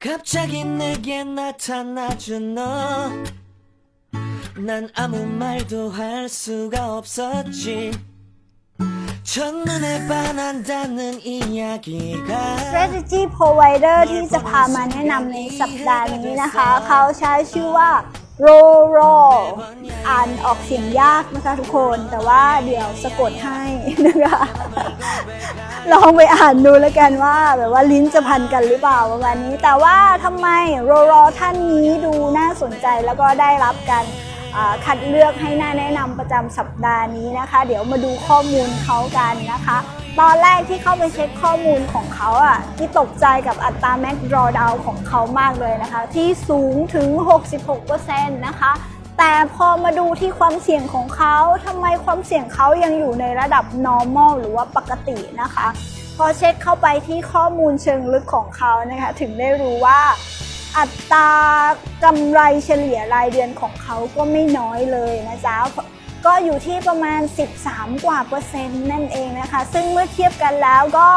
갑자기 내게 나타나준 너. 난 아무 말도 할 수가 없었지. 첫눈에 반한다는 이야기가 strategy provider ที่จะพามาแนะนำในสัปดาห์นี้นะคะ เขาใช้ชื่อว่า โรโรอ่านออกเสียงยากนะคะทุกคนแต่ว่าเดี๋ยวสะกดให้นะคะลองไปอ่านดูแล้วกันว่า แบบว่าลิ้นจะพันกันหรือเปล่าประมาณนี้ แต่ว่าทำไมโรโรท่านนี้ดูน่าสนใจแล้วก็ได้รับการ คัดเลือกให้หน่าแนะนำประจำสัปดาห์นี้นะคะ เดี๋ยวมาดูข้อมูลเขากันนะคะ ตอนแรกที่เข้าไปเช็คข้อมูลของเขาอะที่ตกใจกับอัตราแม็กดรอดาวของเขามากเลยนะคะ ที่สูงถึง 66%นะคะแต่พอมาดูที่ความเสี่ยงของเขาทำไมความเสี่ยงเขายังอยู่ในระดับ normal หรือว่าปกตินะคะ พอเช็คเข้าไปที่ข้อมูลเชิงลึกของเขานะคะ ถึงได้รู้ว่า อัตรากำไรเฉลี่ยรายเดือนของเขาก็ไม่น้อยเลยนะจ๊ะก็อยู่ที่ประมาณ 13 กว่าเปอร์เซ็นต์นั่นเองนะคะ ซึ่งเมื่อเทียบกันแล้วก็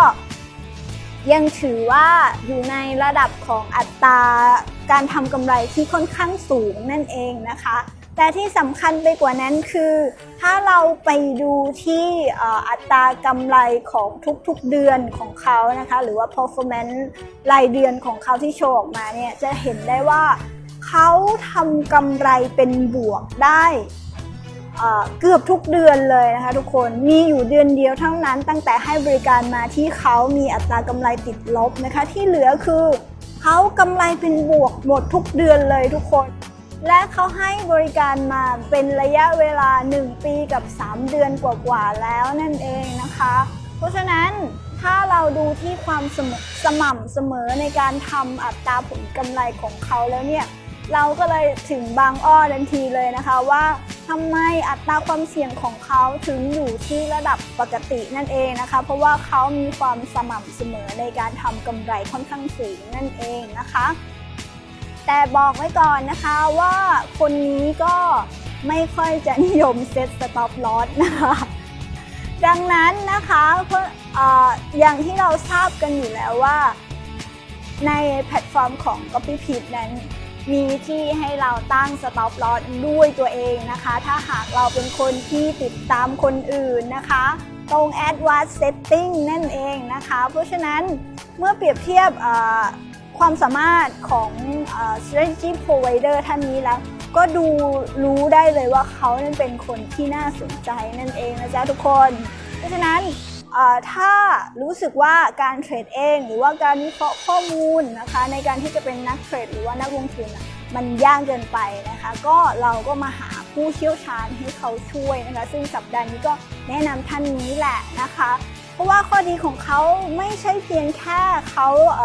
ยังถือว่าอยู่ในระดับของอัตราการทำกำไรที่ค่อนข้างสูงนั่นเองนะคะ แต่ที่สำคัญไปกว่านั้นคือ ถ้าเราไปดูที่อัตรากำไรของทุกๆเดือนของเขานะคะ หรือว่า performance รายเดือนของเขาที่โชว์ออกมาเนี่ย จะเห็นได้ว่าเขาทำกำไรเป็นบวกได้เอ่อเกือบทุกเดือนเลยนะคะทุกคนมีอยู่เดือนเดียวเท่านั้น ตั้งแต่ให้บริการมาที่เขามีอัตรากำไรติดลบนะคะ ที่เหลือคือเขากำไรเป็นบวกหมดทุกเดือนเลยทุกคน และเขาให้บริการมาเป็นระยะเวลา 1 ปีกับ 3 เดือนกว่าๆแล้วนั่นเองนะคะ เพราะฉะนั้นถ้าเราดูที่ความสม,สม่ำเสมอในการทำอัตราผลกำไรของเขาแล้วเนี่ยเราก็เลยถึงบางอ้อทันทีเลยนะคะว่าทำไมอัตราความเสี่ยงของเขาถึงอยู่ที่ระดับปกตินั่นเองนะคะ เพราะว่าเขามีความสม่ำเสมอในการทำกำไรค่อนข้างสูงนั่นเองนะคะ แต่บอกไว้ก่อนนะคะว่าคนนี้ก็ไม่ค่อยจะนิยมเซ็ตสต็อปลอสนะคะ ดังนั้นนะคะเพราะเอ่ออย่างที่เราทราบกันอยู่แล้วว่า ในแพลตฟอร์มของ Copy p i t นั้น มีที่ให้เราตั้ง Stop Loss ด้วยตัวเองนะคะ ถ้าหากเราเป็นคนที่ติดตามคนอื่นนะคะ ตรง Advanced Setting นั่นเองนะคะ เพราะฉะนั้นเมื่อเปรียบเทียบ ความสามารถของเอ่อ Strategy Provider ท่านนี้แล้ว ก็ดูรู้ได้เลยว่าเขานั้นเป็นคนที่น่าสนใจนั่นเองนะจ๊ะทุกคน เพราะฉะนั้นถ้ารู้สึกว่าการเทรดเอง หรือว่าการวิเคราะห์ข้อมูลนะคะในการที่จะเป็นนักเทรดหรือว่านักลงทุนมันยากเกินไปนะคะ ก็เราก็มาหาผู้เชี่ยวชาญให้เขาช่วยนะคะ ซึ่งสัปดาห์นี้ก็แนะนำท่านนี้แหละนะคะ เพราะว่าข้อดีของเขาไม่ใช่เพียงแค่เขาเ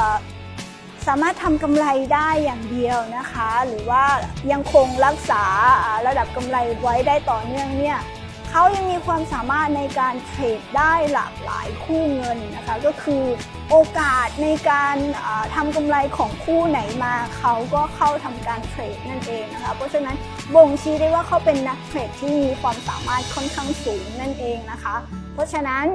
สามารถทำกำไรได้อย่างเดียวนะคะ หรือว่ายังคงรักษาระดับกำไรไว้ได้ต่อเนื่องเนี่ยเขายังมีความสามารถในการเทรดได้หลากหลายคู่เงินนะคะ ก็คือโอกาสในการอ่าทำกำไรของคู่ไหนมาเขาก็เข้าทำการเทรดนั่นเองนะคะ เพราะฉะนั้นบ่งชี้ได้ว่าเขาเป็นนักเทรดที่มีความสามารถค่อนข้างสูงนั่นเองนะคะ เพราะฉะนั้น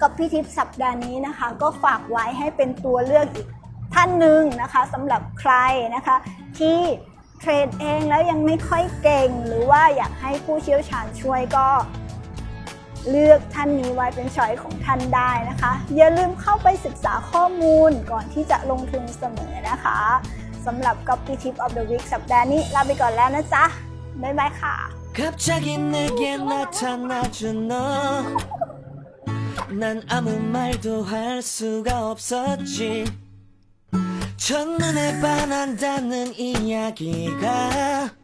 กับพี่ทิพย์สัปดาห์นี้นะคะ ก็ฝากไว้ให้เป็นตัวเลือกอีก ท่านหนึ่งนะคะสำหรับใครนะคะ ที่เทรดเองแล้วยังไม่ค่อยเก่ง หรือว่าอยากให้ผู้เชี่ยวชาญช่วยก็เลือกท่านนี้ไว้เป็นช้อยของท่านได้นะคะ อย่าลืมเข้าไปศึกษาข้อมูลก่อนที่จะลงทุนเสมอนะคะสำหรับ Copy Tip of the Week สัปดาห์นี้ลาไปก่อนแล้วนะจ๊ะ บ๊ายบายค่ะ 갑자기 내게 나타나준 너. 난 아무 말도 할 수가 없었지. 첫눈에 반한다는 이야기가